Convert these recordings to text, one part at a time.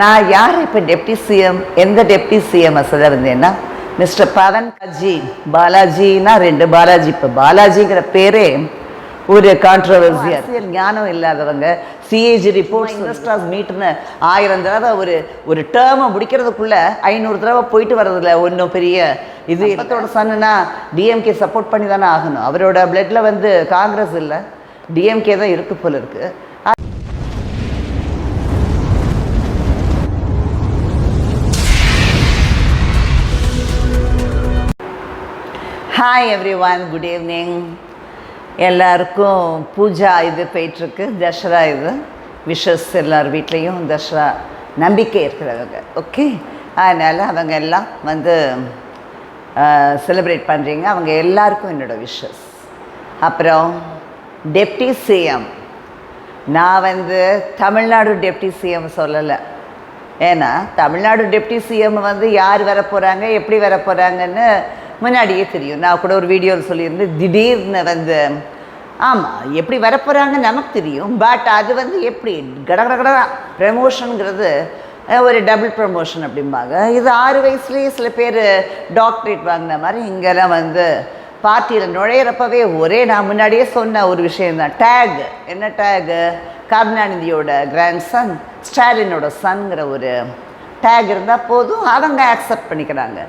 நான் யார் இப்போ டெப்டி சிஎம் எந்த டெப்டி சிஎம் சொல்ல வந்தேன்னா மிஸ்டர் பவன் காஜி பாலாஜினா ரெண்டு பாலாஜி இப்போ பாலாஜிங்கிற பேரே ஒரு கான்ட்ரவர்சி அரசியல் ஞானம் இல்லாதவங்க சிஏஜி ரிப்போர்ட் இன்வெஸ்டர்ஸ் மீட்னு ஆயிரம் தடவை ஒரு ஒரு டேர்மை முடிக்கிறதுக்குள்ள ஐநூறு தடவை போயிட்டு வர்றதுல ஒன்றும் பெரிய இது இப்பத்தோட சன்னுனா டிஎம்கே சப்போர்ட் பண்ணி தானே ஆகணும். அவரோட பிளட்ல வந்து காங்கிரஸ் இல்லை. டிஎம்கே தான் இருக்கு போல இருக்கு. Hi everyone good evening எல்லாருக்கும் பூஜா இது போயிட்டுருக்கு. தசரா இது. விஷஸ் எல்லார் வீட்லேயும் தசரா நம்பிக்கை இருக்கிறவங்க. ஓகே அதனால் அவங்க எல்லாம் வந்து செலிப்ரேட் பண்ணுறீங்க அவங்க எல்லாருக்கும் என்னோட விஷஸ் அப்புறம் டெப்டி சிஎம் நான் வந்து தமிழ்நாடு டெப்டி சிஎம் சொல்லலை. ஏன்னா தமிழ்நாடு டெப்டி சிஎம் வந்து யார் வர போகிறாங்க எப்படி வர போகிறாங்கன்னு முன்னாடியே தெரியும். நான் கூட ஒரு வீடியோவில் சொல்லியிருந்தேன் திடீர்னு வந்து ஆமாம் எப்படி வரப்போகிறாங்க நமக்கு தெரியும். பட் அது வந்து எப்படி? கடகடகட ப்ரமோஷனுங்கிறது ஒரு டபுள் ப்ரமோஷன் அப்படிம்பாங்க. இது ஆறு வயசுலேயே சில பேர் டாக்டரேட் வாங்கின மாதிரி இங்கெல்லாம் வந்து பார்ட்டியில் நுழையிறப்பவே ஒரே நான் முன்னாடியே சொன்ன ஒரு விஷயந்தான் டேக் என்ன டேகு கருணாநிதியோட கிராண்ட் சன் ஸ்டாலினோட சன்ங்கிற ஒரு டேக் இருந்தால் போதும். அவங்க அக்செப்ட் பண்ணிக்கிறாங்க.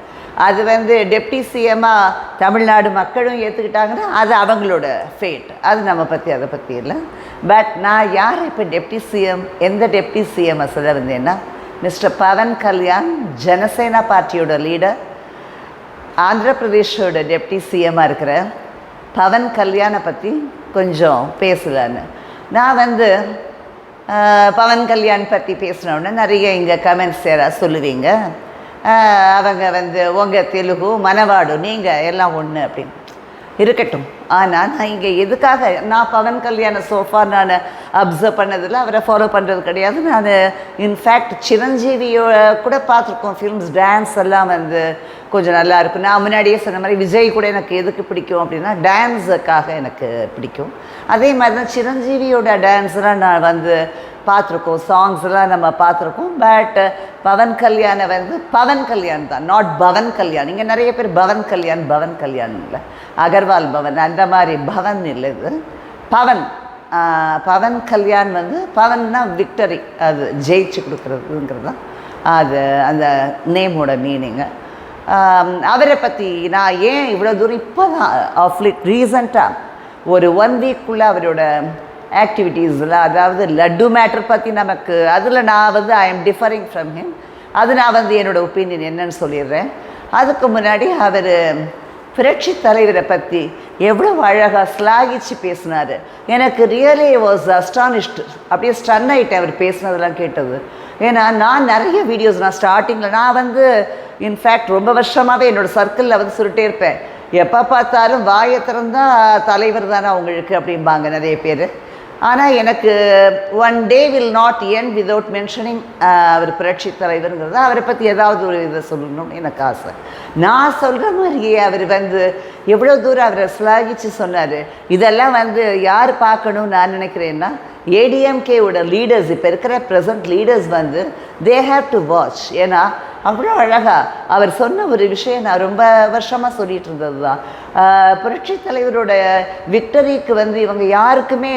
அது வந்து டெப்டி சிஎம்மாக தமிழ்நாடு மக்களும் ஏற்றுக்கிட்டாங்கன்னா அது அவங்களோட ஃபேட் அது நம்ம பற்றி அதை பற்றி இல்லை. பட் நான் யார் இப்போ டெப்டி சிஎம் எந்த டெப்டி சிஎம் சொல்ல வந்தேன்னா மிஸ்டர் பவன் கல்யாண் ஜனசேனா பார்ட்டியோட லீடர் ஆந்திர பிரதேஷோட டெப்டி சிஎம்மாக இருக்கிற பவன் கல்யாணை பற்றி கொஞ்சம் பேசலான்னு. நான் வந்து பவன் கல்யாண் பற்றி பேசினோடனே நிறைய இங்கே கமெண்ட்ஸ் யாராவது சொல்லுவீங்க? அவங்க வந்து உங்கள் தெலுங்கு மனவாடு நீங்கள் எல்லாம் ஒன்று அப்படின்னு. இருக்கட்டும். ஆனால் நான் இங்கே எதுக்காக நான் பவன் கல்யாண சோஃபா நான் அப்சர்வ் பண்ணதில்ல அவரை ஃபாலோ பண்ணுறது கிடையாது. நான் இன்ஃபேக்ட் சிரஞ்சீவியோட கூட பார்த்துருக்கோம் ஃபிலிம்ஸ் டான்ஸ் எல்லாம் வந்து கொஞ்சம் நல்லா இருக்கும் நான் முன்னாடியே சொன்ன மாதிரி விஜய் கூட எனக்கு எதுக்கு பிடிக்கும் அப்படின்னா டான்ஸுக்காக எனக்கு பிடிக்கும். அதே மாதிரி தான் சிரஞ்சீவியோட டான்ஸ்லாம் நான் வந்து பார்த்துருக்கோம். சாங்ஸ்லாம் நம்ம பார்த்துருக்கோம். பட் பவன் கல்யாணை வந்து பவன் கல்யாண் தான். நாட் பவன் கல்யாண். இங்கே நிறைய பேர் பவன் கல்யாண் பவன் கல்யாண் இல்லை. அகர்வால் பவன் அந்த மாதிரி பவன் இல்லை இது. பவன் பவன் கல்யாண் வந்து பவன்னா விக்டரி அது ஜெயிச்சு கொடுக்குறதுங்கிறது தான். அது அந்த நேமோட மீனிங்கு அவரை பற்றி நான் ஏன் இவ்வளோ தூரம் இப்போ தான் ஆஃப்லி ரீசண்டாக ஒரு ஒன் வீக்குள்ளே அவரோட ஆக்டிவிட்டீஸில் அதாவது லட்டு மேட்டர் பற்றி நமக்கு அதில் நான் வந்து I am differing from him அது நான் வந்து என்னோடய ஒப்பீனியன் என்னன்னு சொல்லிடுறேன். அதுக்கு முன்னாடி அவர் புரட்சி தலைவரை பற்றி எவ்வளோ அழகாக ஸ்லாகிச்சு பேசினார். எனக்கு ரியலி வாஸ் அஸ்டானிஷ்டு அப்படியே ஸ்டன் ஆகிட்டேன் அவர் பேசினதெல்லாம் கேட்டது. ஏன்னா நான் நிறைய வீடியோஸ் நான் ஸ்டார்டிங்கில் நான் வந்து இன்ஃபேக்ட் ரொம்ப வருஷமாகவே என்னோடய சர்க்கிளில் வந்து சொல்லிட்டே இருப்பேன். எப்போ பார்த்தாலும் வாயை திறந்தால் தலைவர் தானே அவங்களுக்கு அப்படிம்பாங்க நிறைய பேர். ஆனால் எனக்கு one day will not end without mentioning அவர் புரட்சி தலைவருங்கிறது. அவரை பற்றி ஏதாவது ஒரு இதை சொல்லணும்னு எனக்கு ஆசை. நான் சொல்கிற மாதிரியே அவர் வந்து எவ்வளோ தூரம் அவரை ஸ்லாகிச்சு சொன்னார். இதெல்லாம் வந்து யார் பார்க்கணும்னு நான் நினைக்கிறேன்னா ஏடிஎம்கேவோட லீடர்ஸ் இப்போ இருக்கிற ப்ரெசன்ட் லீடர்ஸ் வந்து தே ஹாவ் டு வாட்ச் ஏன்னா அவ்வளோ அழகா அவர் சொன்ன ஒரு விஷயம் நான் ரொம்ப வருஷமாக சொல்லிட்டு இருந்தது தான் புரட்சி தலைவரோட விக்டரிக்கு வந்து இவங்க யாருக்குமே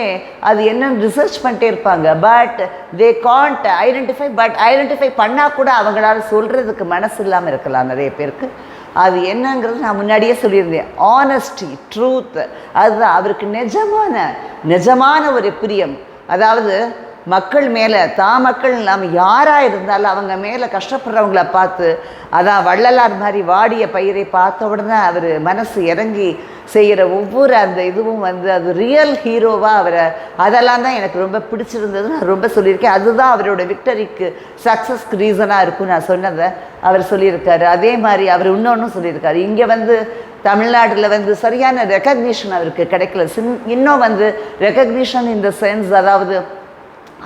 அது என்னன்னு ரிசர்ச் பண்ணிட்டே இருப்பாங்க. But they can't identify but identify பண்ணால் கூட அவங்களால சொல்கிறதுக்கு மனசு இல்லாமல் இருக்கலாம் நிறைய பேருக்கு. அது என்னங்கிறது நான் முன்னாடியே சொல்லியிருந்தேன். ஆனஸ்டி ட்ரூத் அதுதான் அவருக்கு நிஜமான நிஜமான ஒரு பிரியம். அதாவது மக்கள் மேலே தா மக்கள் இல்லாமல் யாராக இருந்தாலும் அவங்க மேலே கஷ்டப்படுறவங்கள பார்த்து அதான் வள்ளலார் மாதிரி வாடிய பயிரை பார்த்த உடனே அவர் மனசு இறங்கி செய்கிற ஒவ்வொரு அந்த இதுவும் வந்து அது ரியல் ஹீரோவாக அவரை அதெல்லாம் தான் எனக்கு ரொம்ப பிடிச்சிருந்தது. நான் ரொம்ப சொல்லியிருக்கேன். அதுதான் அவரோட விக்டரிக்கு சக்ஸஸ்க்கு ரீசனாக இருக்கும். நான் சொன்னதை அவர் சொல்லியிருக்காரு. அதே மாதிரி அவர் இன்னொன்றும் சொல்லியிருக்காரு. இங்கே வந்து தமிழ்நாட்டில் வந்து சரியான ரெக்கக்னிஷன் அவருக்கு கிடைக்கல. சின் இன்னும் வந்து ரெக்கக்னிஷன் இந்த சென்ஸ் அதாவது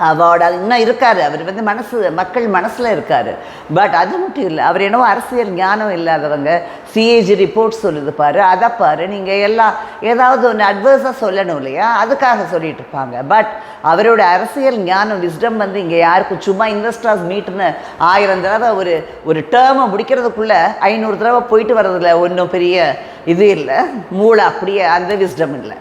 அவார்டு அது இன்னும் இருக்கார். அவர் வந்து மனசு மக்கள் மனசில் இருக்கார். பட் அது மட்டும் இல்லை அவர் என்னவோ அரசியல் ஞானம் இல்லாதவங்க சிஏஜி ரிப்போர்ட் சொல்லுது பாரு அதை பாரு நீங்கள் எல்லாம் ஏதாவது ஒன்று அட்வர்ஸாக சொல்லணும் இல்லையா? அதுக்காக சொல்லிட்டு இருப்பாங்க. பட் அவரோட அரசியல் ஞானம் விஸ்டம் வந்து இங்கே யாருக்கும் சும்மா இன்வெஸ்டர்ஸ் மீட்னு ஆயிரம் தடவை ஒரு ஒரு டேர்மை முடிக்கிறதுக்குள்ளே ஐநூறு தடவை போயிட்டு வர்றதில்ல ஒன்றும் பெரிய இது இல்லை. மூளை அப்படியே அந்த விஸ்டம் இல்லை.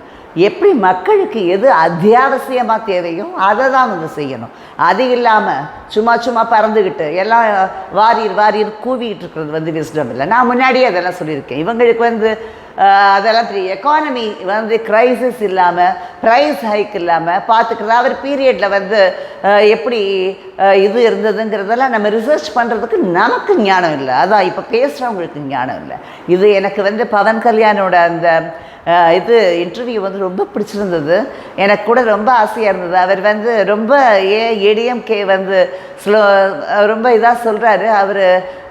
எப்படி மக்களுக்கு எது அத்தியாவசியமாக தேவையோ அதை தான் வந்து செய்யணும். அது இல்லாமல் சும்மா சும்மா பறந்துக்கிட்டு எல்லாம் வாரியர் வாரியர் கூவிக்கிட்டு இருக்கிறது வந்து விஸ்டம் இல்லை. நான் முன்னாடியே அதெல்லாம் சொல்லியிருக்கேன். இவங்களுக்கு வந்து அதெல்லாம் தெரியும். எக்கானமி வந்து க்ரைசிஸ் இல்லாமல் ப்ரைஸ் ஹைக் இல்லாமல் பார்த்துக்கிறது. அவர் பீரியடில் வந்து எப்படி இது இருந்ததுங்கிறதெல்லாம் நம்ம ரிசர்ச் பண்ணுறதுக்கு நமக்கு ஞானம் இல்லை. அதான் இப்போ பேசுகிறவங்களுக்கு ஞானம் இல்லை. இது எனக்கு வந்து பவன் கல்யாணோட அந்த இது இன்டர்வியூ வந்து ரொம்ப பிடிச்சிருந்தது. எனக்கு கூட ரொம்ப ஆசையாக இருந்தது. அவர் வந்து ரொம்ப ஏ ஏடிஎம்கே வந்து ஸ்லோ ரொம்ப இதாக சொல்கிறாரு அவர்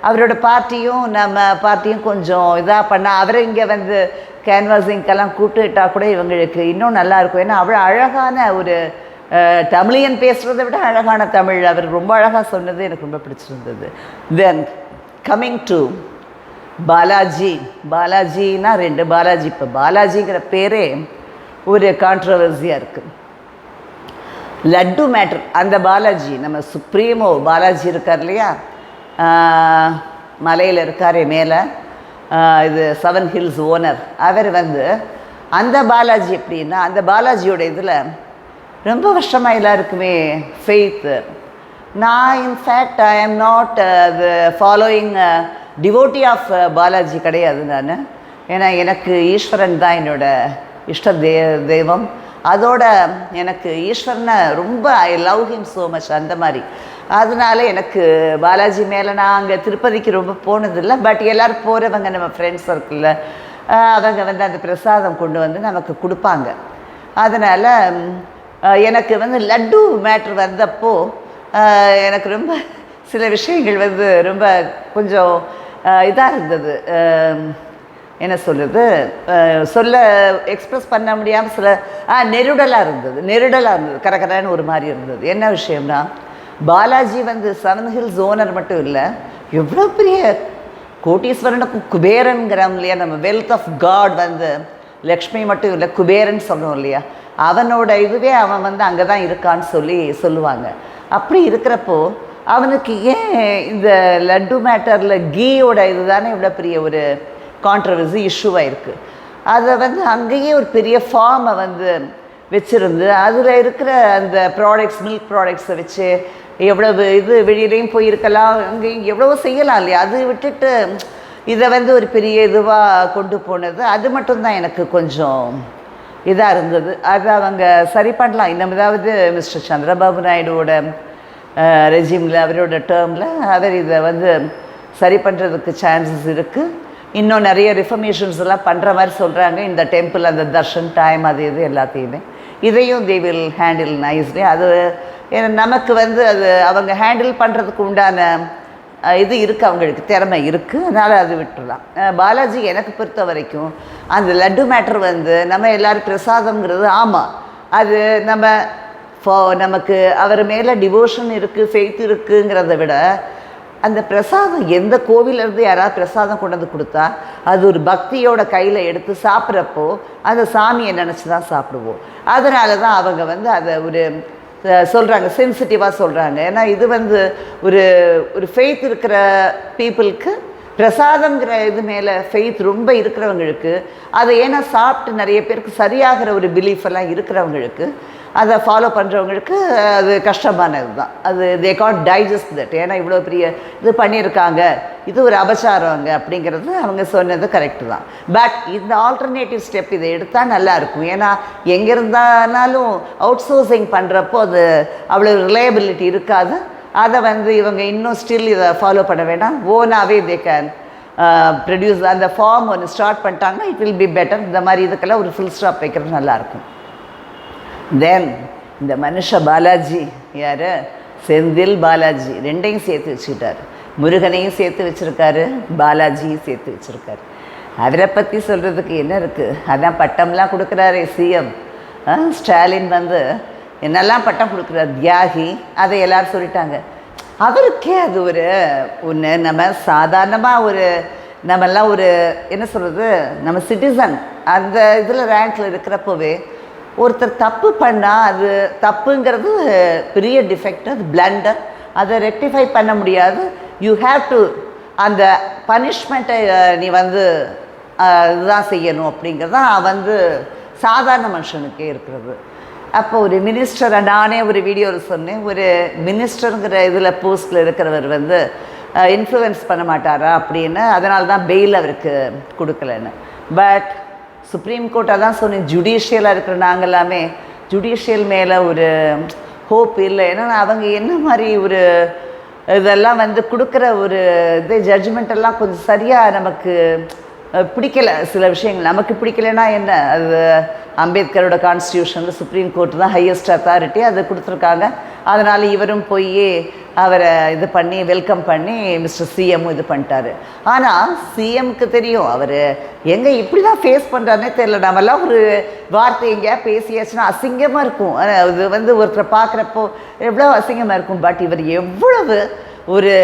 அவரோட பார்ட்டியும் நம்ம பார்ட்டியும் கொஞ்சம் இதாக பண்ணால் அவரை இங்கே வந்து கேன்வாசிங்கெல்லாம் கூப்பிட்டுட்டா கூட இவங்களுக்கு இன்னும் நல்லாயிருக்கும் ஏன்னா அவ்வளோ அழகான ஒரு தமிழியன் பேசுகிறத விட அழகான தமிழ். அவர் ரொம்ப அழகாக சொன்னது எனக்கு ரொம்ப பிடிச்சிருந்தது. தென் கம்மிங் டு பாலாஜி பாலாஜின்னா ரெண்டு பாலாஜி. இப்போ பாலாஜிங்கிற பேரே ஒரு கான்ட்ரவர்சியாக இருக்குது லட்டு மேட்ரு அந்த பாலாஜி நம்ம சுப்ரீமோ பாலாஜி இருக்கார் இல்லையா? மலையில் இருக்காரே மேலே. இது செவன் ஹில்ஸ் ஓனர் அவர் வந்து அந்த பாலாஜி எப்படின்னா அந்த பாலாஜியோட இதில் ரொம்ப வருஷமாக எல்லாருக்குமே ஃபெய்த்து நான் in fact I am not அது ஃபாலோயிங் டிவோட்டி ஆஃப் பாலாஜி கிடையாது நான். ஏன்னா எனக்கு ஈஸ்வரன் தான் என்னோடய இஷ்ட தே தெய்வம். அதோட எனக்கு ஈஸ்வரனை ரொம்ப I love him so much அந்த மாதிரி. அதனால எனக்கு பாலாஜி மேலே நான் அங்கே திருப்பதிக்கு ரொம்ப போனதில்லை. பட் எல்லோரும் போகிறவங்க நம்ம ஃப்ரெண்ட்ஸ் சர்க்கிளில் அவங்க வந்து அந்த பிரசாதம் கொண்டு வந்து நமக்கு கொடுப்பாங்க. அதனால் எனக்கு வந்து லட்டு மேட்ரு வந்தப்போ எனக்கு ரொம்ப சில விஷயங்கள் வந்து ரொம்ப கொஞ்சம் இதாக இருந்தது. என்ன சொல்கிறது சொல்ல எக்ஸ்ப்ரெஸ் பண்ண முடியாமல் சில ஆ நெருடலாக இருந்தது. நெருடலாக இருந்தது. கரகரன்னு ஒரு மாதிரி இருந்தது. என்ன விஷயம்னா பாலாஜி வந்து சவன் ஹில்ஸ் ஓனர் மட்டும் இல்லை எவ்வளோ பெரிய கோட்டீஸ்வரனுக்கு குபேரன்கிறோம் இல்லையா? நம்ம வெல்த் ஆஃப் காட் வந்து லக்ஷ்மி மட்டும் இல்லை குபேரன் சொல்கிறோம் இல்லையா? அவனோட இதுவே அவன் வந்து அங்கே தான் இருக்கான்னு சொல்லி சொல்லுவாங்க. அப்படி இருக்கிறப்போ அவனுக்கு ஏன் இந்த லட்டு மேட்டரில் கீயோட இது தானே இவ்வளோ பெரிய ஒரு கான்ட்ரவர்சி இஷ்யூவாக இருக்குது அதை வந்து அங்கேயே ஒரு பெரிய ஃபார்மை வந்து வச்சுருந்து அதில் இருக்கிற அந்த ப்ராடக்ட்ஸ் மில்க் ப்ராடக்ட்ஸை வச்சு எவ்வளவு இது வெளியிலையும் போயிருக்கலாம் அங்கேயும் எவ்வளவோ செய்யலாம் இல்லையா? அது விட்டுட்டு இதை வந்து ஒரு பெரிய இதுவாக கொண்டு போனது. அது மட்டும்தான் எனக்கு கொஞ்சம் இதாக இருந்தது. அது அவங்க சரி பண்ணலாம். இன்னும் ஏதாவது மிஸ்டர் சந்திரபாபு நாயுடுவோட ரெஜிமில் அவரோட டேர்மில் அவர் இதை வந்து சரி பண்ணுறதுக்கு சான்சஸ் இருக்குது இன்னும் நிறைய ரிஃபர்மேஷன்ஸ் எல்லாம் பண்ணுற மாதிரி சொல்கிறாங்க இந்த டெம்பிள் அந்த தர்ஷன் டைம் அது இது எல்லாத்தையுமே. இதையும் தே வில் ஹேண்டில் நைஸ்லி அது நமக்கு வந்து அது அவங்க ஹேண்டில் பண்ணுறதுக்கு உண்டான இது இருக்குது அவங்களுக்கு திறமை இருக்குது அதனால் அது விட்டுடலாம் பாலாஜி எனக்கு பொறுத்த வரைக்கும் அந்த லட்டு மேட்ரு வந்து நம்ம எல்லோரும் பிரசாதம்ங்கிறது ஆமாம் அது நம்ம ஃபோ நமக்கு அவர் மேலே டிவோஷன் இருக்குது ஃபெய்த் இருக்குங்கிறத விட அந்த பிரசாதம் எந்த கோவிலேருந்து யாராவது பிரசாதம் கொண்டு வந்து கொடுத்தா அது ஒரு பக்தியோட கையில் எடுத்து சாப்பிட்றப்போ அந்த சாமியை நினச்சி தான் சாப்பிடுவோம். அதனால தான் அவங்க வந்து அதை ஒரு சொல்கிறாங்க சென்சிட்டிவாக சொல்கிறாங்க ஏன்னா இது வந்து ஒரு ஒரு ஃபெய்த் இருக்கிற பீப்புளுக்கு பிரசாதங்கிற இது மேலே ஃபெய்த் ரொம்ப இருக்கிறவங்களுக்கு அதை ஏன்னா சாப்பிட்டு நிறைய பேருக்கு சரியாகிற ஒரு பிலீஃப் எல்லாம் இருக்கிறவங்களுக்கு அதை ஃபாலோ பண்ணுறவங்களுக்கு அது கஷ்டமானது தான் அது தே காட் டைஜஸ்ட் தட் ஏன்னா இவ்வளோ பெரிய இது பண்ணியிருக்காங்க. இது ஒரு அபச்சாரங்க அப்படிங்கிறது அவங்க சொன்னது கரெக்டு தான். பட் இந்த ஆல்டர்னேட்டிவ் ஸ்டெப் இதை எடுத்தால் நல்லாயிருக்கும் ஏன்னா எங்கே இருந்தாலும் அவுட் சோர்சிங் பண்ணுறப்போ அது அவ்வளோ ரிலையபிலிட்டி இருக்காது. அதை வந்து இவங்க இன்னும் ஸ்டில் இதை ஃபாலோ பண்ண வேண்டாம். ஓனாகவே தே கேன் ப்ரொடியூஸ் அந்த ஃபார்ம் ஒன்று ஸ்டார்ட் பண்ணிட்டாங்க இட் வில் பி பெட்டர் இந்த மாதிரி இதுக்கெல்லாம் ஒரு ஃபுல் ஸ்டாப் வைக்கிறது நல்லாயிருக்கும் தென் இந்த மனுஷ பாலாஜி யார்? செந்தில் பாலாஜி. ரெண்டையும் சேர்த்து வச்சுக்கிட்டாரு. முருகனையும் சேர்த்து வச்சுருக்காரு பாலாஜியும் சேர்த்து வச்சுருக்காரு. அவரை பற்றி சொல்கிறதுக்கு என்ன இருக்குது அதான் பட்டம்லாம் கொடுக்குறாரே சிஎம். ஸ்டாலின் வந்து என்னெல்லாம் பட்டம் கொடுக்குற தியாகி அதை எல்லோரும் சொல்லிட்டாங்க. அவருக்கே அது ஒரு ஒன்று நம்ம சாதாரணமாக ஒரு நம்மெல்லாம் ஒரு என்ன சொல்கிறது நம்ம சிட்டிசன் அந்த இதில் ரேங்கில் இருக்கிறப்போவே ஒருத்தர் தப்பு பண்ணால் அது தப்புங்கிறது பெரிய டிஃபெக்ட் அது பிளண்டர் அதை ரெக்டிஃபை பண்ண முடியாது. யூ ஹேவ் டு அந்த பனிஷ்மெண்ட்டை நீ வந்து இதுதான் செய்யணும் அப்படிங்கிறது தான் வந்து சாதாரண மனுஷனுக்கே இருக்கிறது. அப்போ ஒரு மினிஸ்டரை நானே ஒரு வீடியோவில் சொன்னேன். ஒரு மினிஸ்டருங்கிற இதில் போஸ்ட்டில் இருக்கிறவர் வந்து இன்ஃப்ளூயன்ஸ் பண்ண மாட்டாரா அப்படின்னு. அதனால தான் பெயில் அவருக்கு கொடுக்கலன்னு. பட் சுப்ரீம் கோர்ட் அதான் சொன்னேன் ஜுடிஷியலாக இருக்கிற நாங்கள் எல்லாமே ஜுடிஷியல் மேலே ஒரு ஹோப் இல்லை. ஏன்னா அவங்க என்ன மாதிரி ஒரு இதெல்லாம் வந்து கொடுக்குற ஒரு இது ஜட்ஜ்மெண்ட் எல்லாம் கொஞ்சம் சரியாக நமக்கு பிடிக்கல சில விஷயங்கள். நமக்கு பிடிக்கலைன்னா என்ன? அது அம்பேத்கரோட கான்ஸ்டியூஷனில் சுப்ரீம் கோர்ட் தான் ஹையஸ்ட் அத்தாரிட்டி அதை கொடுத்துருக்காங்க. அதனால் இவரும் போய் அவரை இது பண்ணி வெல்கம் பண்ணி மிஸ்டர் சிஎம் இது பண்ணிட்டாரு. ஆனால் சிஎம்க்கு தெரியும் அவர் எங்கே இப்படி தான் ஃபேஸ் பண்ணுறாருனே தெரில நம்மலாம் ஒரு வார்த்தை எங்கேயா பேசியாச்சுன்னா அசிங்கமாக இருக்கும். இது வந்து ஒருத்தரை பார்க்குறப்போ எவ்வளோ அசிங்கமாக இருக்கும். பட் இவர் எவ்வளவு ஒரு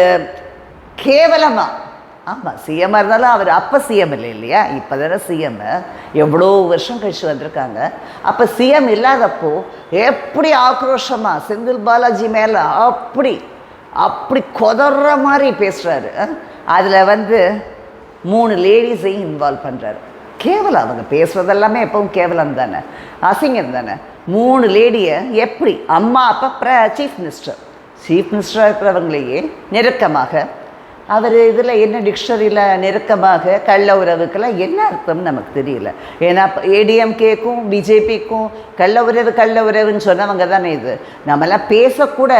கேவலமாக ஆமாம் சிஎம்மாக இருந்தாலும் அவர் அப்போ சிஎம் இல்லை இல்லையா? இப்போ தானே சிஎம் எவ்வளோ வருஷம் கழிச்சு வந்திருக்காங்க. அப்போ சிஎம் இல்லாதப்போ எப்படி ஆக்ரோஷமாக செந்தில் பாலாஜி மேலே அப்படி அப்படி கொதற மாதிரி பேசுகிறாரு அதில் வந்து மூணு லேடிஸையும் இன்வால்வ் பண்ணுறாரு கேவலம் அவங்க பேசுகிறதெல்லாமே எப்பவும் கேவலம் தானே? அசிங்கம் தானே? மூணு லேடியை எப்படி அம்மா அப்பா ப்ர சீஃப் மினிஸ்டர் சீஃப் மினிஸ்டராக இருக்கிறவங்களையே நெருக்கமாக அவர் இதில் என்ன டிக்ஷனரியில் நெருக்கமாக கள்ள உறவுக்கெல்லாம் என்ன அர்த்தம்னு நமக்கு தெரியல. ஏன்னா ஏடிஎம்கேக்கும் பிஜேபிக்கும் கள்ள உறவு கள்ள உறவுன்னு சொன்னவங்க தானே இது. நம்மளாம் பேசக்கூட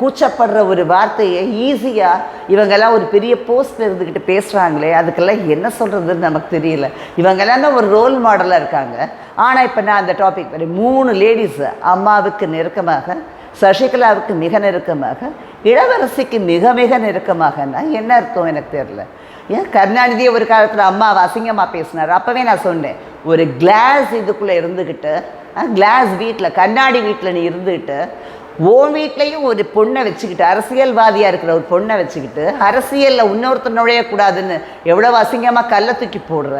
கூச்சப்படுற ஒரு வார்த்தையை ஈஸியாக இவங்கெல்லாம் ஒரு பெரிய போஸ்ட்டில் இருந்துக்கிட்டு பேசுகிறாங்களே அதுக்கெல்லாம் என்ன சொல்கிறதுன்னு நமக்கு தெரியல. இவங்கெல்லாம் ஒரு ரோல் மாடலாக இருக்காங்க. ஆனால் இப்போ நான் அந்த டாபிக் வரேன் மூணு லேடிஸு அம்மாவுக்கு நெருக்கமாக சசிகலாவுக்கு மிக நெருக்கமாக இளவரசிக்கு மிக மிக நெருக்கமாகனா என்ன அர்த்தம் எனக்கு தெரியல. ஏன் கருணாநிதியை ஒரு காலத்தில் அம்மா அசிங்கமாக பேசினார். அப்போவே நான் சொன்னேன் ஒரு கிளாஸ் இதுக்குள்ளே இருந்துக்கிட்டு கிளாஸ் வீட்டில் கண்ணாடி வீட்டில் நீ இருந்துக்கிட்டு ஓன் வீட்லேயும் ஒரு பொண்ணை வச்சுக்கிட்டு அரசியல்வாதியாக இருக்கிற ஒரு பொண்ணை வச்சுக்கிட்டு அரசியலில் இன்னொருத்தர் நுழையக்கூடாதுன்னு எவ்வளோ அசிங்கமாக கல்லை தூக்கி போடுற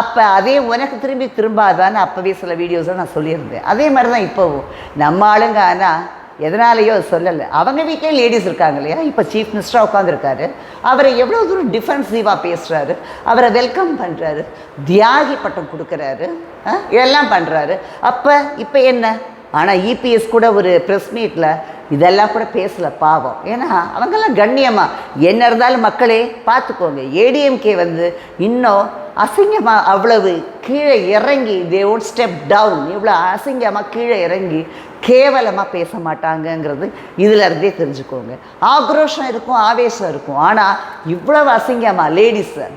அப்போ அதே உனக்கு திரும்பி திரும்பாதான்னு அப்போவே சில வீடியோஸை நான் சொல்லியிருந்தேன். அதே மாதிரி தான் இப்போவும். நம்ம ஆளுங்க ஆனால் எதனாலேயோ அது சொல்லலை. அவங்க வீட்லேயும் லேடிஸ் இருக்காங்க இல்லையா? இப்போ சீஃப் மினிஸ்டராக உட்காந்துருக்காரு அவரை எவ்வளோ தூரம் டிஃபென்சிவாக பேசுகிறாரு அவரை வெல்கம் பண்ணுறாரு தியாகி பட்டம் கொடுக்குறாரு. ஆ, எல்லாம் பண்ணுறாரு அப்போ இப்போ என்ன? ஆனால் இபிஎஸ் கூட ஒரு ப்ரெஸ் மீட்டில் இதெல்லாம் கூட பேசல பாவம். ஏன்னா அவங்கெல்லாம் கண்ணியமாக என்ன இருந்தாலும் மக்களே பார்த்துக்கோங்க ஏடிஎம்கே வந்து இன்னும் அசிங்கமாக அவ்வளவு கீழே இறங்கி தே ஒன் ஸ்டெப் டவுன் இவ்வளோ அசிங்கமாக கீழே இறங்கி கேவலமாக பேச மாட்டாங்கங்கிறது இதில் இருந்தே தெரிஞ்சுக்கோங்க. ஆக்ரோஷம் இருக்கும் ஆவேசம் இருக்கும். ஆனால் இவ்வளவு அசிங்கமாக லேடிஸை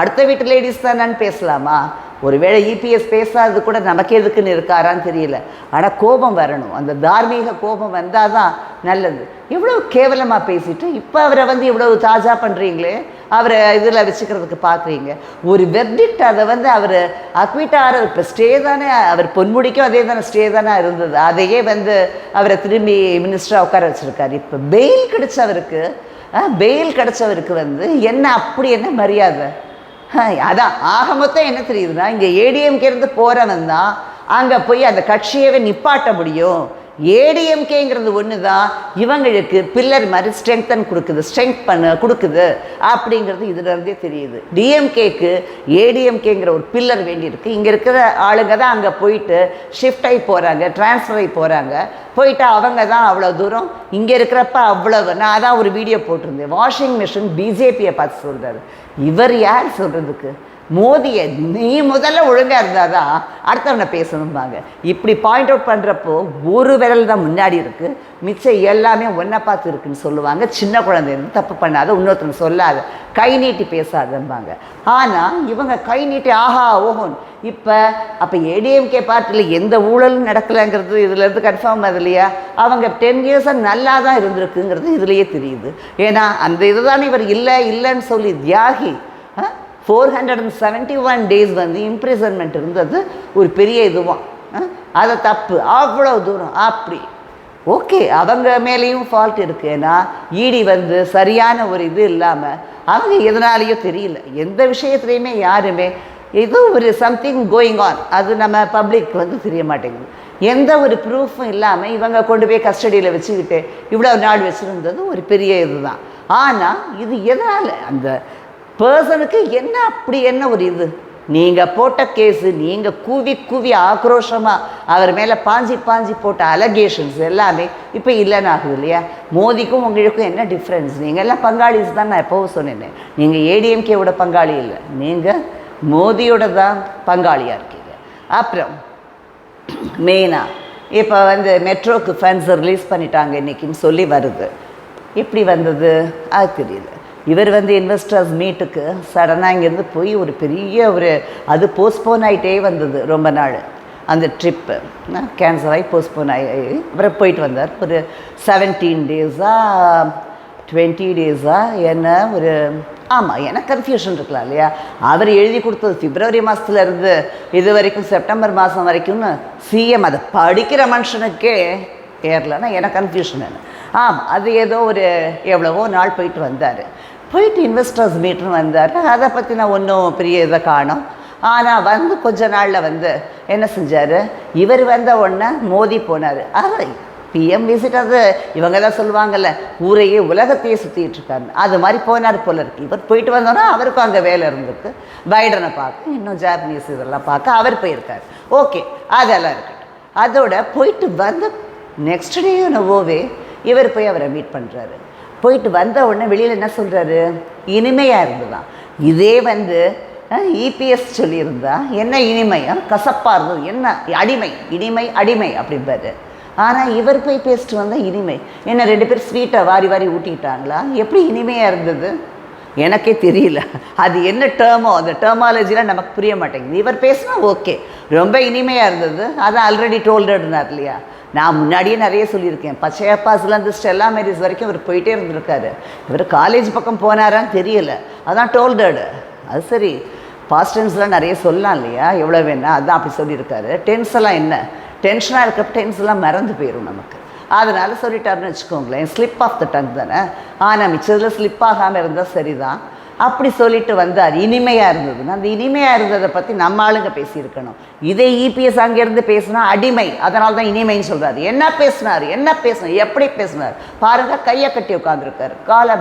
அடுத்த வீட்டு லேடிஸ் தானு பேசலாமா? ஒருவேளை இபிஎஸ் பேசாதது கூட நமக்கு எதுக்குன்னு இருக்காரான்னு தெரியல. ஆனால் கோபம் வரணும். அந்த தார்மீக கோபம் வந்தால் தான் நல்லது. இவ்வளோ கேவலமாக பேசிட்டு இப்போ அவரை வந்து இவ்வளோ தாஜா பண்ணுறீங்களே அவரை இதில் வச்சுக்கிறதுக்கு பார்க்குறீங்க ஒரு வெர்டிக்ட் அதை வந்து அவர் அக்விட் இப்போ ஸ்டே தானே அவர் பொன்முடிக்கும் அதே தானே ஸ்டே தானே இருந்தது. அதையே வந்து அவரை திரும்பி மினிஸ்டராக உட்கார வச்சுருக்காரு. இப்போ பெயில் கிடைச்சவருக்கு பெயில் கிடைச்சவருக்கு வந்து என்ன அப்படி என்ன மரியாதை? அதான் ஆக மொத்தம் என்ன தெரியுதுன்னா இங்கே ஏடிஎம்கே இருந்து போகிறவன் தான் அங்கே போய் அந்த கட்சியவே நிப்பாட்ட முடியும். ஏடிஎம்கேங்கிறது ஒன்று தான் இவங்களுக்கு பில்லர் மாதிரி ஸ்ட்ரெங்தன் கொடுக்குது ஸ்ட்ரெங்க் பண்ண கொடுக்குது அப்படிங்கிறது இதுலேருந்தே தெரியுது. டிஎம்கேக்கு ஏடிஎம்கேங்கிற ஒரு பில்லர் வேண்டியிருக்கு. இங்கே இருக்கிற ஆளுங்க தான் அங்கே போயிட்டு ஷிஃப்ட் ஆகி போகிறாங்க ட்ரான்ஸ்ஃபர் ஆகி போகிறாங்க போயிட்டு அவங்க தான் அவ்வளோ தூரம் இங்கே இருக்கிறப்ப அவ்வளவு நான் அதான் ஒரு வீடியோ போட்டிருந்தேன். வாஷிங் மிஷின் பிஜேபியை பார்த்து சொல்கிறாரு இவர் யார் சொல்கிறதுக்கு மோதியை நீ முதல்ல ஒழுங்காக இருந்தால் தான் அடுத்தவனை பேசணும்பாங்க. இப்படி பாயிண்ட் அவுட் பண்ணுறப்போ ஒரு விரல் தான் முன்னாடி இருக்குது மிச்சம் எல்லாமே ஒன்றை பார்த்து இருக்குன்னு சொல்லுவாங்க. சின்ன குழந்தைன்னு தப்பு பண்ணாத இன்னொருத்தனை சொல்லாத. கை நீட்டி பேசாதம்பாங்க. ஆனால் இவங்க கை நீட்டி ஆஹா ஓஹோன் இப்போ அப்போ ஏடிஎம்கே பார்ட்டியில் எந்த ஊழலும் நடக்கலைங்கிறது இதுலேருந்து கன்ஃபார்ம் ஆகுது இல்லையா? அவங்க டென் இயர்ஸாக நல்லா தான் இருந்திருக்குங்கிறது இதுலேயே தெரியுது. ஏன்னா அந்த இதுதானே இவர் இல்லை இல்லைன்னு சொல்லி தியாகி four hundred and seventy one days வந்து இம்ப்ரிசன்மெண்ட் இருந்தது. ஒரு பெரிய இதுவான் அதை தப்பு. அவ்வளோ தூரம். அப்படி. ஓகே. அவங்க மேலேயும் ஃபால்ட் இருக்குது ஏன்னா ஈடி வந்து சரியான ஒரு இது இல்லாமல் அவங்க எதனாலேயோ தெரியல. எந்த விஷயத்துலையுமே யாருமே ஏதோ ஒரு சம்திங் கோயிங் ஆன் அது நம்ம பப்ளிக் வந்து தெரிய மாட்டேங்குது. எந்த ஒரு ப்ரூஃபும் இல்லாமல் இவங்க கொண்டு போய் கஸ்டடியில் வச்சுக்கிட்டு இவ்வளோ நாள் வச்சுருந்தது ஒரு பெரிய இதுதான். ஆனால் இது எதனால்? அந்த பர்சனுக்கு என்ன அப்படி என்ன ஒரு இது? நீங்கள் போட்ட கேஸு நீங்கள் கூவி கூவி ஆக்ரோஷமாக அவர் மேலே பாஞ்சி பாஞ்சி போட்ட அலகேஷன்ஸ் எல்லாமே இப்போ இல்லைன்னு ஆகுது இல்லையா? மோதிக்கும் உங்களுக்கும் என்ன டிஃப்ரென்ஸ் நீங்கள் எல்லாம் பங்காளிஸ் தான் நான் எப்போவும் சொன்னேன். நீங்கள் ஏடிஎம்கேவோட பங்காளி இல்லை. நீங்கள் மோதியோட தான் பங்காளியாக இருக்கீங்க. அப்புறம் மெயினாக இப்போ வந்து மெட்ரோக்கு ஃபண்ட்ஸை ரிலீஸ் பண்ணிட்டாங்க இன்றைக்கின்னு சொல்லி வருது. எப்படி வந்தது? அது தெரியல. இவர் வந்து இன்வெஸ்டர்ஸ் மீட்டுக்கு சடனாக இங்கேருந்து போய் ஒரு பெரிய ஒரு அது போஸ்ட்போன் ஆகிட்டே வந்தது ரொம்ப நாள். அந்த ட்ரிப்பு கேன்சல் ஆகி போஸ்ட்போன் ஆகி அப்புறம் போயிட்டு வந்தார். ஒரு செவன்டீன் டேஸாக டுவெண்ட்டி டேஸா என்ன ஒரு ஆமாம் எனக்கு கன்ஃபியூஷன் இருக்கலாம் இல்லையா? அவர் எழுதி கொடுத்தது பிப்ரவரி மாதத்துலேருந்து இது வரைக்கும் செப்டம்பர் மாதம் வரைக்கும்னு சிஎம் அதை படிக்கிற மனுஷனுக்கே ஏறலன்னா எனக்கு கன்ஃபியூஷன் என்ன? ஆமாம் அது ஏதோ ஒரு எவ்வளவோ நாள் போயிட்டு வந்தார். போயிட்டு இன்வெஸ்டர்ஸ் மீட்டும் வந்தார். அதை பற்றி நான் ஒன்றும் பெரிய இதை காணோம். ஆனால் வந்து கொஞ்ச நாளில் வந்து என்ன செஞ்சார்? இவர் வந்த உடனே மோதி போனார். அதை பிஎம் விசிட் அது. இவங்க தான் சொல்லுவாங்கல்ல ஊரையே உலகத்தையே சுற்றிட்டு அது மாதிரி போனார் போல இருக்கு. இவர் போயிட்டு வந்தோன்னா அவருக்கும் அங்கே வேலை இருந்திருக்கு. பைடனை பார்க்க இன்னும் ஜாப்பனீஸ் இதெல்லாம் பார்க்க அவர் போயிருக்கார். ஓகே அதெல்லாம் இருக்கட்டும் அதோட போயிட்டு வந்து நெக்ஸ்ட் டே நவோவே இவர் போய் அவரை மீட் பண்ணுறாரு போயிட்டு வந்த உடனே வெளியில் என்ன சொல்கிறாரு இனிமையாக இருந்ததான் இதே வந்து இபிஎஸ் சொல்லியிருந்தா என்ன இனிமையா கசப்பாக இருந்தது. என்ன? அடிமை. இனிமை அடிமை அப்படிம்பாரு. ஆனால் இவர் போய் பேசிட்டு வந்தால் இனிமை. என்ன ரெண்டு பேரும் ஸ்வீட்டை வாரி வாரி ஊட்டிக்கிட்டாங்களா எப்படி இனிமையாக இருந்தது? எனக்கே தெரியல. அது என்ன டேர்மோ அந்த டேர்மாலஜிலாம் நமக்கு புரிய மாட்டேங்குது. இவர் பேசினா ஓகே ரொம்ப இனிமையாக இருந்தது. அது ஆல்ரெடி டோல்டுனார் இல்லையா? நான் முன்னாடியே நிறைய சொல்லியிருக்கேன். பச்சையப்பாஸ்லேருந்து ஸ்டெல்லா மேரிஸ் வரைக்கும் அவர் போயிட்டே இருந்திருக்காரு. இவர் காலேஜ் பக்கம் போனாரான்னு தெரியல. அதான் டோல்டடு அது சரி. பாஸ்டென்ஸ்லாம் நிறைய சொல்லலாம் இல்லையா? எவ்வளோ வேணா. அதான் அப்படி சொல்லியிருக்காரு. டென்ஸ் எல்லாம் என்ன? டென்ஷனாக இருக்க டென்ஸ் எல்லாம் மறந்து போயிடும் நமக்கு. அதனால் சொல்லிட்டாருன்னு வச்சுக்கோங்களேன். ஸ்லிப் ஆஃப் த டங் தானே? ஆனால் மிச்சத்தில் ஸ்லிப் ஆகாமல் இருந்தால் சரி தான் அப்படி சொல்லிட்டு வந்தார். இனிமையாக இருந்ததுன்னா. அந்த இனிமையாக இருந்ததை பற்றி நம்ம ஆளுங்க பேசியிருக்கணும். இதே இபிஎஸ் அங்கேருந்து பேசினா அடிமை. அதனால தான் இனிமைன்னு சொல்கிறாரு என்ன பேசினார்? என்ன பேசினார்? எப்படி பேசினார்? பாருங்கள் கையை கட்டி உட்காந்துருக்காரு காலை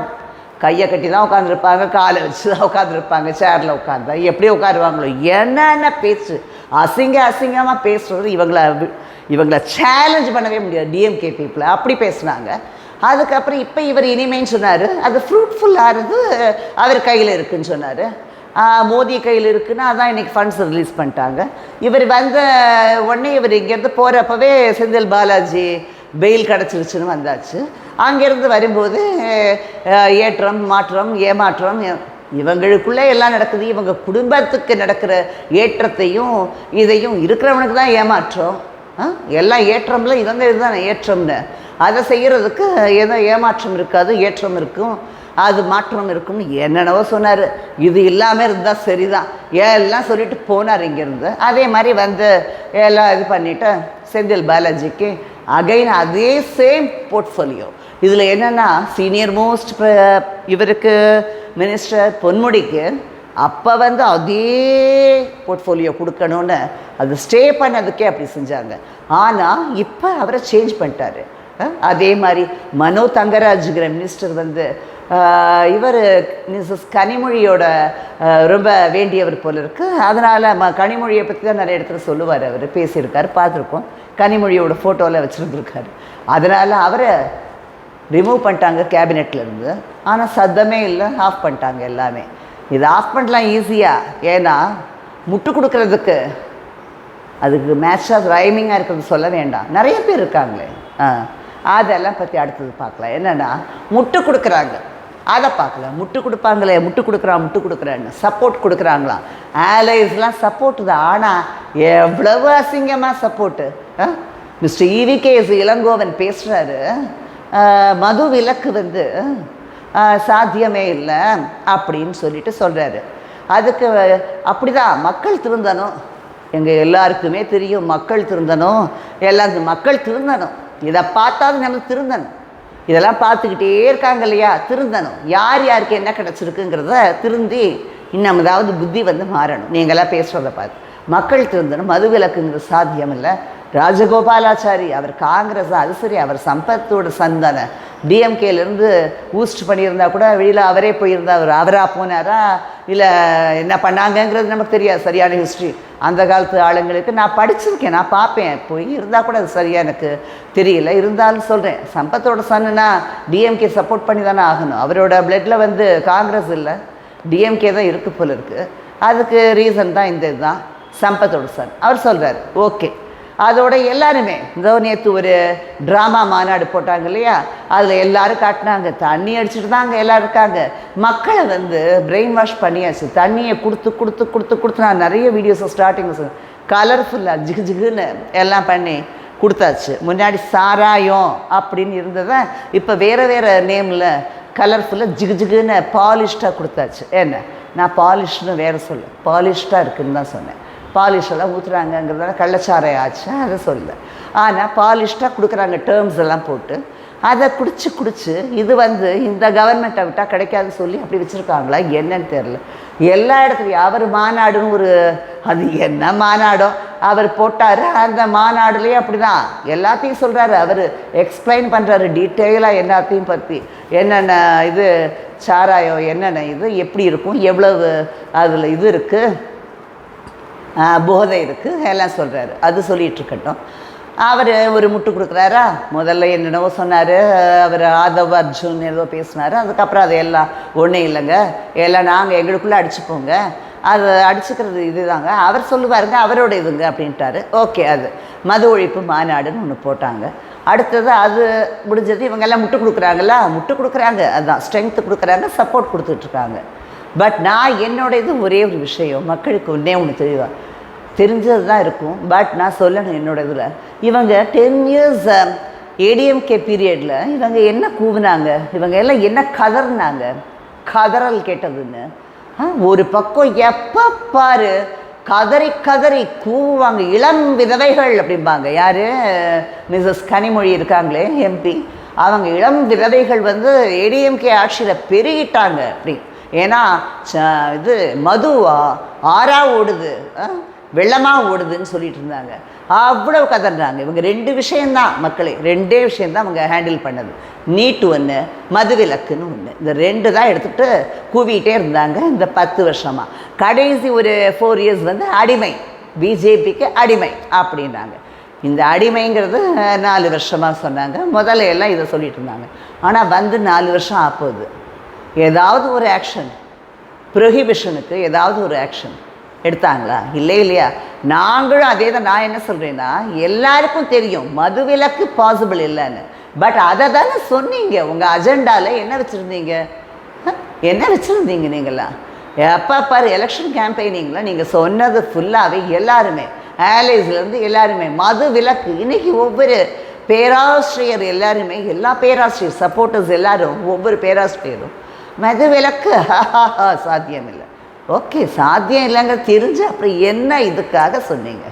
கையை கட்டி தான் உட்காந்துருப்பாங்க காலை வச்சு தான் உட்காந்துருப்பாங்க சேரில் உட்காந்தா எப்படி உட்காருவாங்களோ? என்னென்ன பேச்சு? அசிங்க அசிங்கமாக பேசுறது இவங்களை இவங்கள இவங்களை சேலஞ்ச் பண்ணவே முடியாது. டிஎம்கே பீப்புளை அப்படி பேசுனாங்க. அதுக்கப்புறம் இப்போ இவர் இனிமைன்னு சொன்னார். அது ஃப்ரூட்ஃபுல்லாகிறது அவர் கையில் இருக்குன்னு சொன்னார். மோதி கையில் இருக்குன்னா அதான் இன்றைக்கி ஃபண்ட்ஸ் ரிலீஸ் பண்ணிட்டாங்க. இவர் வந்த உடனே இவர் இங்கேருந்து போகிறப்பவே செந்தில் பாலாஜி பெயில் கிடச்சிருச்சுன்னு வந்தாச்சு. அங்கேருந்து வரும்போது ஏற்றம் மாற்றம் ஏமாற்றம் இவங்களுக்குள்ளே எல்லாம் நடக்குது. இவங்க குடும்பத்துக்கு நடக்கிற ஏற்றத்தையும் இதையும் இருக்கிறவனுக்கு தான் ஏமாற்றம். ஆ? எல்லாம் ஏற்றம்ல இவங்க இதுதான் ஏற்றம்னு அதை செய்கிறதுக்கு ஏதோ ஏமாற்றம் இருக்காது ஏற்றம் இருக்கும் அது மாற்றம் இருக்கும்னு என்னென்னவோ சொன்னார். இது இல்லாமல் இருந்தால் சரிதான். எல்லாம் சொல்லிட்டு போனார் இங்கேருந்து. அதே மாதிரி வந்து எல்லாம் இது பண்ணிவிட்டு செந்தில் பாலாஜிக்கு அகைன் அதே சேம் போர்ட்ஃபோலியோ. இதில் என்னென்னா சீனியர் மோஸ்ட் இவருக்கு மினிஸ்டர் பொன்முடிக்கு அப்போ வந்து அதே போர்ட்ஃபோலியோ கொடுக்கணும்னு அது ஸ்டே பண்ணதுக்கே அப்படி செஞ்சாங்க. ஆனால் இப்போ அவரை சேஞ்ச் பண்ணிட்டாரு. அதே மாதிரி மனோ தங்கராஜுங்கிற மினிஸ்டர் வந்து இவர் மிஸ்ஸஸ் கனிமொழியோட ரொம்ப வேண்டியவர் போல இருக்கு. அதனால் ம கனிமொழியை பற்றி தான் நிறைய இடத்துல சொல்லுவார் அவர். பேசியிருக்காரு பார்த்துருக்கோம். கனிமொழியோட ஃபோட்டோவில் வச்சுருந்துருக்காரு. அதனால் அவரை ரிமூவ் பண்ணிட்டாங்க கேபினெட்ல இருந்து. ஆனால் சத்தமே இல்லை. ஆஃப் பண்ணிட்டாங்க எல்லாமே. இது ஆஃப் பண்ணலாம் ஈஸியாக ஏன்னா முட்டு கொடுக்கறதுக்கு அதுக்கு மேட்சாக ரைமிங்காக இருக்கிறது சொல்ல வேண்டாம். நிறைய பேர் இருக்காங்களே. ஆ. அதெல்லாம் பற்றி அடுத்தது பார்க்கலாம். என்னென்னா முட்டு கொடுக்குறாங்க. அதை பார்க்கல முட்டு கொடுப்பாங்களே முட்டு கொடுக்குறான் முட்டு கொடுக்குறான்னு சப்போர்ட் கொடுக்குறாங்களாம். ஆலைஸ்லாம் சப்போர்ட்டு தான். ஆனால் எவ்வளவு அசிங்கமாக சப்போர்ட்டு மிஸ்டர் இவிகேஎஸ் இளங்கோவன் பேசுகிறாரு மது விலக்கு வந்து சாத்தியமே இல்லை அப்படின்னு சொல்லிட்டு சொல்கிறாரு அதுக்கு அப்படிதான் மக்கள் திருந்தணும். எங்கள் எல்லாருக்குமே தெரியும் மக்கள் திருந்தணும். எல்லாம் மக்கள் திருந்தணும். இதை பார்த்தாவது நம்ம திருந்தணும். இதெல்லாம் பார்த்துக்கிட்டே இருக்காங்க இல்லையா? திருந்தணும். யார் யாருக்கு என்ன கிடச்சிருக்குங்கிறத திருந்தி இன்னமதாவது புத்தி வந்து மாறணும். நீங்களாம் பேசுகிறத பார்த்து. மக்கள் திருந்தணும். மது விலக்குங்கிறது சாத்தியம் இல்லை. ராஜகோபாலாச்சாரி அவர் காங்கிரஸ் அது சரி அவர் சம்பத்தோட சந்தான. டிஎம்கேலேருந்து ஊஸ்ட் பண்ணியிருந்தா கூட வெளியில் அவரே போயிருந்தா அவர் அவராக போனாரா? இல்லை என்ன பண்ணாங்கங்கிறது நமக்கு தெரியாது. சரியான ஹிஸ்ட்ரி அந்த காலத்து ஆளுங்களுக்கு நான் படிச்சிருக்கேன். நான் பார்ப்பேன். போய் இருந்தால் கூட அது சரியாக எனக்கு தெரியல. இருந்தாலும் சொல்கிறேன் சம்பத்தோட சன்னுனா டிஎம்கே சப்போர்ட் பண்ணி தானே ஆகணும். அவரோட பிளட்டில் வந்து காங்கிரஸ் இல்லை. டிஎம்கே தான் இருக்குது போல இருக்குது அதுக்கு ரீசன் தான் இந்த இதுதான். சம்பத்தோட சன். அவர் சொல்கிறார் ஓகே. அதோட எல்லாருமே இதோ நேற்று ஒரு ட்ராமா மாநாடு போட்டாங்க இல்லையா? அதில் எல்லாரும் காட்டினாங்க தண்ணி அடிச்சுட்டு தான் அங்கே எல்லோரும் இருக்காங்க. மக்களை வந்து பிரெயின் வாஷ் பண்ணியாச்சு. தண்ணியை கொடுத்து கொடுத்து கொடுத்து கொடுத்து நான் நிறைய வீடியோஸை ஸ்டார்டிங் கலர்ஃபுல்லாக ஜிகு ஜிகுன்னு எல்லாம் பண்ணி கொடுத்தாச்சு. முன்னாடி சாராயம் அப்படின்னு இருந்ததை இப்போ வேறு வேறு நேமில் கலர்ஃபுல்லாக ஜிகு ஜிகுன்னு பாலிஷ்டாக கொடுத்தாச்சு. என்ன? நான் பாலிஷ்னு வேறு சொல்ல பாலிஷ்டாக இருக்குதுன்னு தான் சொன்னேன். பாலிஷ் எல்லாம் ஊற்றுறாங்கங்கிறதால கள்ளச்சாராயம் ஆச்சு அதை சொல்ல ஆனால் பாலிஷ்டாக கொடுக்குறாங்க டேர்ம்ஸ் எல்லாம் போட்டு. அதை குடிச்சு குடிச்சு இது வந்து இந்த கவர்மெண்ட்டை விட்டால் கிடைக்காதுன்னு சொல்லி அப்படி வச்சுருக்காங்களா? என்னன்னு தெரில எல்லா இடத்துலையும் அவர் மாநாடுன்னு ஒரு அது என்ன மாநாடோ? அவர் போட்டார் அந்த மாநாடுலேயே அப்படி தான் எல்லாத்தையும் சொல்கிறாரு அவர் எக்ஸ்பிளைன் பண்ணுறாரு டீட்டெயிலாக எல்லாத்தையும் பற்றி என்னென்ன இது சாராயம் என்னென்ன இது எப்படி இருக்கும் எவ்வளவு அதில் இது இருக்குது போதை இருக்குது எல்லாம் சொல்கிறாரு அது சொல்லிகிட்டு இருக்கட்டும் அவர் ஒரு முட்டு கொடுக்குறாரா? முதல்ல என்னென்னவோ சொன்னார். அவர் ஆதவ் அர்ஜுன் ஏதோ பேசினார். அதுக்கப்புறம் அது எல்லாம் ஒன்றும் இல்லைங்க. எல்லாம் நாங்கள் எங்களுக்குள்ளே அடிச்சுப்போங்க. அது அடிச்சுக்கிறது இதுதாங்க. அவர் சொல்லுவாருங்க அவரோட இதுங்க அப்படின்ட்டாரு. ஓகே அது மது ஒழிப்பு மாநாடுன்னு ஒன்று போட்டாங்க. அடுத்தது அது முடிஞ்சது இவங்கெல்லாம் முட்டு கொடுக்குறாங்களா? முட்டு கொடுக்குறாங்க. அதுதான் ஸ்ட்ரென்த்து கொடுக்குறாங்க சப்போர்ட் கொடுத்துட்ருக்காங்க. பட் நான் என்னோட இது ஒரே ஒரு விஷயம். மக்களுக்கு ஒன்றே ஒன்று தெரியுதா தெரிஞ்சது தான் இருக்கும். பட் நான் சொல்லணும் என்னோட இதில் இவங்க டென் இயர்ஸ் ஏடிஎம்கே பீரியடில் இவங்க என்ன கூவுனாங்க? இவங்க எல்லாம் என்ன கதறினாங்க? கதறல் கேட்டதுன்னு. ஒரு பக்கம் எப்போ பாரு கதறி கதறி கூவுவாங்க. இளம் விதவைகள் அப்படிம்பாங்க. யார்? மிஸ்ஸஸ் கனிமொழி இருக்காங்களே எம்பி அவங்க இளம் விதவைகள் வந்து ஏடிஎம்கே ஆட்சியில் பெருகிட்டாங்க. அப்படி. ஏன்னா ச- இது மதுவா ஆறா ஓடுது ஆ, ஓடுதுன்னு சொல்லிட்டு இருந்தாங்க. அவ்வளவு கதறாங்க இவங்க ரெண்டு விஷயந்தான் மக்களை. ரெண்டே விஷயம்தான் அவங்க ஹேண்டில் பண்ணது. நீட்டு ஒன்று மதுவிலக்குன்னு ஒன்று இந்த ரெண்டு தான் எடுத்துகிட்டு கூவிட்டே இருந்தாங்க இந்த பத்து வருஷமாக கடைசி ஒரு ஃபோர் இயர்ஸ் வந்து அடிமை. பிஜேபிக்கு அடிமை அப்படின்னாங்க. இந்த அடிமைங்கிறது நாலு வருஷமாக சொன்னாங்க. முதல்ல எல்லாம் இதை சொல்லிட்டு இருந்தாங்க. ஆனால் வந்து நாலு வருஷம் ஆப்போகுது ஏதாவது ஒரு ஆக்ஷன் ப்ரொஹிபிஷனுக்கு ஏதாவது ஒரு ஆக்ஷன் எடுத்தாங்களா? இல்லை இல்லையா? நாங்களும் அதே தான் நான் என்ன சொல்கிறேன்னா எல்லாருக்கும் தெரியும் மதுவிலக்கு பாசிபிள் இல்லைன்னு. பட் அதை தானே சொன்னீங்க. உங்கள் அஜெண்டாவில் என்ன வச்சுருந்தீங்க? என்ன வச்சுருந்தீங்க நீங்களாம் எப்போ பாரு எலெக்ஷன் கேம்பெயினிங்கில் நீங்கள் சொன்னது ஃபுல்லாகவே எல்லாருமே ஆலேஸ்லேருந்து எல்லாருமே மது விலக்கு இன்றைக்கி ஒவ்வொரு பேராசிரியர் எல்லாருமே எல்லா பேராசிரியர் சப்போர்ட்டர்ஸ் எல்லாரும் ஒவ்வொரு பேராசிரியரும் மது விலக்கு சாத்தியம் இல்லை ஓகே சாத்தியம் இல்லைங்க தெரிஞ்சு அப்புறம் என்ன இதுக்காக சொன்னீங்க?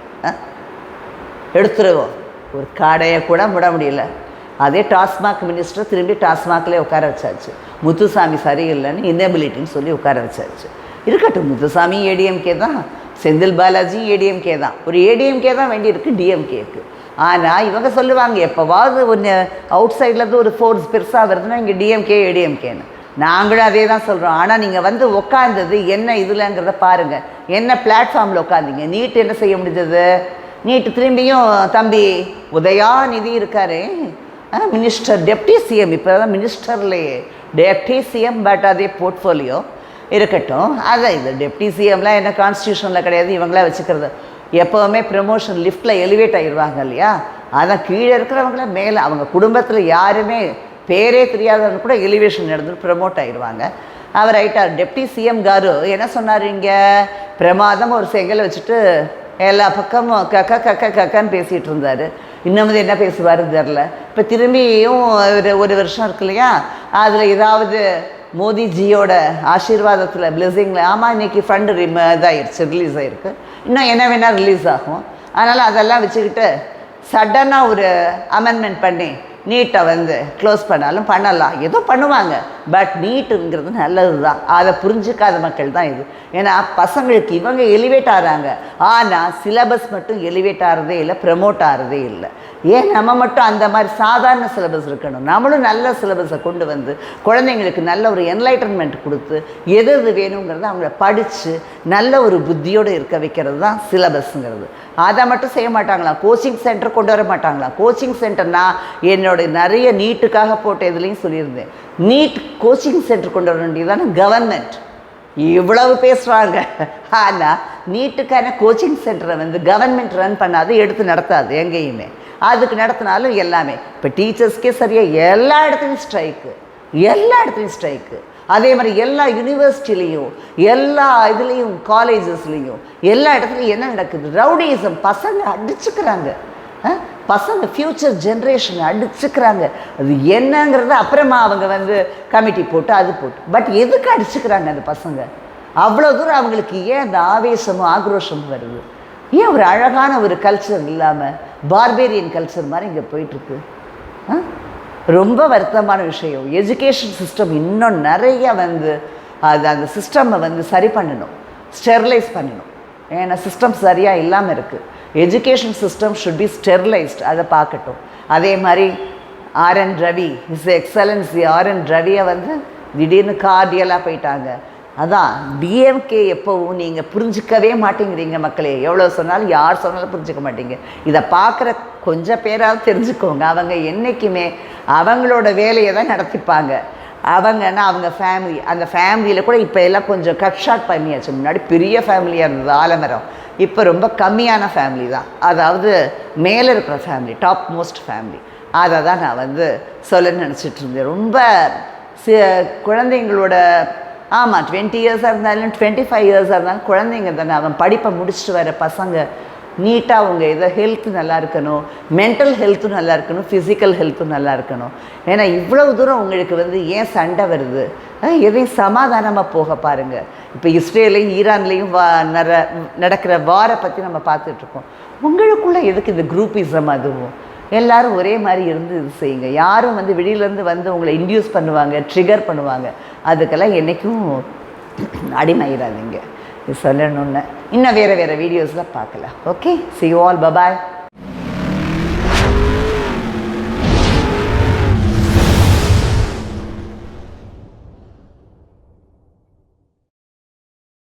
எடுத்துருவோம் ஒரு கடையை கூட விட முடியல. அதே டாஸ்மாக் மினிஸ்டர் திரும்பி டாஸ்மாக்லேயே உட்கார வச்சாச்சு. முத்துசாமி சரியில்லைன்னு இன்னபிலிட்டின்னு சொல்லி உட்கார வச்சாச்சு. இருக்கட்டும் முத்துசாமி ஏடிஎம்கே தான் செந்தில் பாலாஜி ஏடிஎம்கே தான். ஒரு ஏடிஎம்கே தான் வேண்டியிருக்கு டிஎம்கேக்கு. ஆனால் இவங்க சொல்லுவாங்க எப்போவாவது ஒன்று அவுட் சைட்லேருந்து ஒரு ஃபோர்ஸ் பெருசாக வருதுன்னா இங்கே டிஎம்கே ஏடிஎம்கேன்னு. நாங்களும் அதே தான் சொல்கிறோம் ஆனால் நீங்கள் வந்து உட்காந்தது என்ன இதுலங்கிறத பாருங்கள் என்ன பிளாட்ஃபார்மில் உட்காந்தீங்க நீட் என்ன செய்ய முடிஞ்சது? நீட்டு திரும்பியும் தம்பி உதயாநிதி இருக்காரே. மினிஸ்டர் டெப்டி சிஎம் இப்போ தான் மினிஸ்டர்லேயே டெப்டி சிஎம் பட் அதே போர்ட்ஃபோலியோ இருக்கட்டும். அதான் இது டெப்டி சிஎம்லாம் என்ன கான்ஸ்டியூஷனில் கிடையாது இவங்களாம் வச்சுக்கிறது. எப்போவுமே ப்ரமோஷன் லிஃப்ட்டில் எலிவேட் ஆகிடுவாங்க இல்லையா? அதான் கீழே இருக்கிறவங்கள மேலே அவங்க குடும்பத்தில் யாருமே பேரே தெரியாதவங்க கூட எலிவேஷன் எடுத்து ப்ரமோட் ஆகிடுவாங்க அவர் ஆயிட்டார். டெப்டி சிஎம் காரு என்ன சொன்னார் இங்கே? பிரமாதம் ஒரு செங்கலை வச்சுட்டு எல்லா பக்கமும் கக்க கக்க கக்கன்னு பேசிகிட்டு இருந்தார். இன்னும் என்ன பேசுவார் தெரில இப்போ திரும்பியும் ஒரு ஒரு வருஷம் இருக்கு இல்லையா? அதில் ஏதாவது மோதிஜியோட ஆசீர்வாதத்தில் பிளெஸிங்கில் ஆமாம் இன்றைக்கி ஃபண்டு ரிம இதாகிடுச்சு ரிலீஸ் ஆகிருக்கு இன்னும் என்ன வேணால் ரிலீஸ் ஆகும். அதனால் அதெல்லாம் வச்சுக்கிட்டு சடனாக ஒரு அமெண்ட்மெண்ட் பண்ணி நீட்டை வந்து க்ளோஸ் பண்ணாலும் பண்ணலாம். ஏதோ பண்ணுவாங்க. பட் நீட்டுங்கிறது நல்லது தான் அதை புரிஞ்சுக்காத மக்கள் தான் இது. ஏன்னா பசங்களுக்கு இவங்க எலிவேட் ஆகிறாங்க ஆனால் சிலபஸ் மட்டும் எலிவேட் ஆகிறதே இல்லை ப்ரமோட் ஆகிறதே இல்லை. ஏன் நம்ம மட்டும் அந்த மாதிரி சாதாரண சிலபஸ் இருக்கணும்? நம்மளும் நல்ல சிலபஸை கொண்டு வந்து குழந்தைங்களுக்கு நல்ல ஒரு என்லைட்டன்மெண்ட் கொடுத்து எது எது வேணுங்கிறத அவங்கள படித்து நல்ல ஒரு புத்தியோடு இருக்க வைக்கிறது தான் சிலபஸ்ங்கிறது அதை மட்டும் செய்ய மாட்டாங்களா கோச்சிங் சென்டர் கொண்டு வர மாட்டாங்களா கோச்சிங் சென்டர்னால் என்னோட என்னோட நிறைய நீட்டுக்காக போட்ட இதுலேயும் சொல்லியிருந்தேன். நீட் கோச்சிங் சென்டர் கொண்டு வர வேண்டியதான கவர்மெண்ட் இவ்வளவு பேசுகிறாங்க ஆனால் நீட்டுக்கான கோச்சிங் சென்டரை வந்து கவர்மெண்ட் ரன் பண்ணாது எடுத்து நடத்தாது எங்கேயுமே. அதுக்கு நடத்தினாலும் எல்லாமே. இப்போ டீச்சர்ஸ்க்கே சரியாக எல்லா இடத்துலையும் ஸ்ட்ரைக்கு எல்லா இடத்துலையும் ஸ்ட்ரைக்கு அதே மாதிரி எல்லா யூனிவர்சிட்டிலையும் எல்லா இதுலேயும் காலேஜஸ்லேயும் எல்லா இடத்துலையும் என்ன நடக்குது? ரவுடிசம் பசங்க அடிச்சுக்கிறாங்க. பசங்க ஃப்யூச்சர் ஜென்ரேஷன் அடிச்சுக்கிறாங்க. அது என்னங்கிறத அப்புறமா அவங்க வந்து கமிட்டி போட்டு அது போட்டு. பட் எதுக்கு அடிச்சுக்கிறாங்க அந்த பசங்க? அவ்வளோ தூரம் அவங்களுக்கு ஏன் அந்த ஆவேசமும் ஆக்ரோஷமும் வருது? ஏன் ஒரு அழகான ஒரு கல்ச்சர் இல்லாமல் பார்பேரியன் கல்ச்சர் மாதிரி இங்கே போயிட்டுருக்கு? ஆ? ரொம்ப வருத்தமான விஷயம். எஜுகேஷன் சிஸ்டம் இன்னும் நிறைய வந்து அது அந்த சிஸ்டம்மை வந்து சரி பண்ணணும். ஸ்டெர்லைஸ் பண்ணணும். ஏன்னா சிஸ்டம் சரியாக இல்லாமல் இருக்குது education system should be sterilised அதை பார்க்கட்டும். அதே மாதிரி R N Ravi is excellency R N ரவியை வந்து திடீர்னு கார்டியலாக போயிட்டாங்க. அதான் டிஎம்கே எப்போவும் நீங்கள் புரிஞ்சிக்கவே மாட்டேங்கிறீங்க மக்களே. எவ்வளோ சொன்னாலும் யார் சொன்னாலும் புரிஞ்சுக்க மாட்டீங்க. இதை பார்க்குற கொஞ்சம் பேராவது தெரிஞ்சுக்கோங்க. அவங்க என்றைக்குமே அவங்களோட வேலையை தான் நடத்திப்பாங்க. அவங்கன்னா அவங்க ஃபேமிலி அந்த ஃபேமிலியில் கூட இப்போ எல்லாம் கொஞ்சம் கட் ஷார்ட் பண்ணியாச்சு. முன்னாடி பெரிய ஃபேமிலியாக இருந்தது ஆலமரம். இப்போ ரொம்ப கம்மியான ஃபேமிலி தான். அதாவது மேலே இருக்கிற ஃபேமிலி டாப் மோஸ்ட் ஃபேமிலி அதை தான் நான் வந்து சொல்ல நினச்சிட்டு இருந்தேன். ரொம்ப சி குழந்தைங்களோட ஆமாம் டுவெண்ட்டி இயர்ஸாக இருந்தாலும் டுவெண்ட்டி ஃபைவ் இயர்ஸாக இருந்தாலும் குழந்தைங்க தானே அவன் படிப்பை முடிச்சுட்டு வர பசங்க நீட்டாக அவங்க இதை ஹெல்த்து நல்லா இருக்கணும் மென்டல் ஹெல்த்தும் நல்லா இருக்கணும் ஃபிசிக்கல் ஹெல்த்தும் நல்லா இருக்கணும். ஏன்னா இவ்வளவு தூரம் உங்களுக்கு வந்து ஏன் சண்டை வருது? எதையும் சமாதானமாக போக பாருங்கள் இப்போ இஸ்ரேலையும் ஈரான்லேயும் வா நர நடக்கிற வாரை பற்றி நம்ம பார்த்துட்ருக்கோம் உங்களுக்குள்ளே எதுக்கு இந்த குரூப்பிசம் அதுவும்? எல்லாரும் ஒரே மாதிரி இருந்து இது செய்யுங்க. யாரும் வந்து வெளியிலேருந்து வந்து உங்களை இன்டியூஸ் பண்ணுவாங்க ட்ரிகர் பண்ணுவாங்க. அதுக்கெல்லாம் என்றைக்கும் அடிமையிடாதீங்க சொல்லணும்னு. இன்னும் வேறு வேறு வீடியோஸில் பார்க்கலாம். Okay see you all bye bye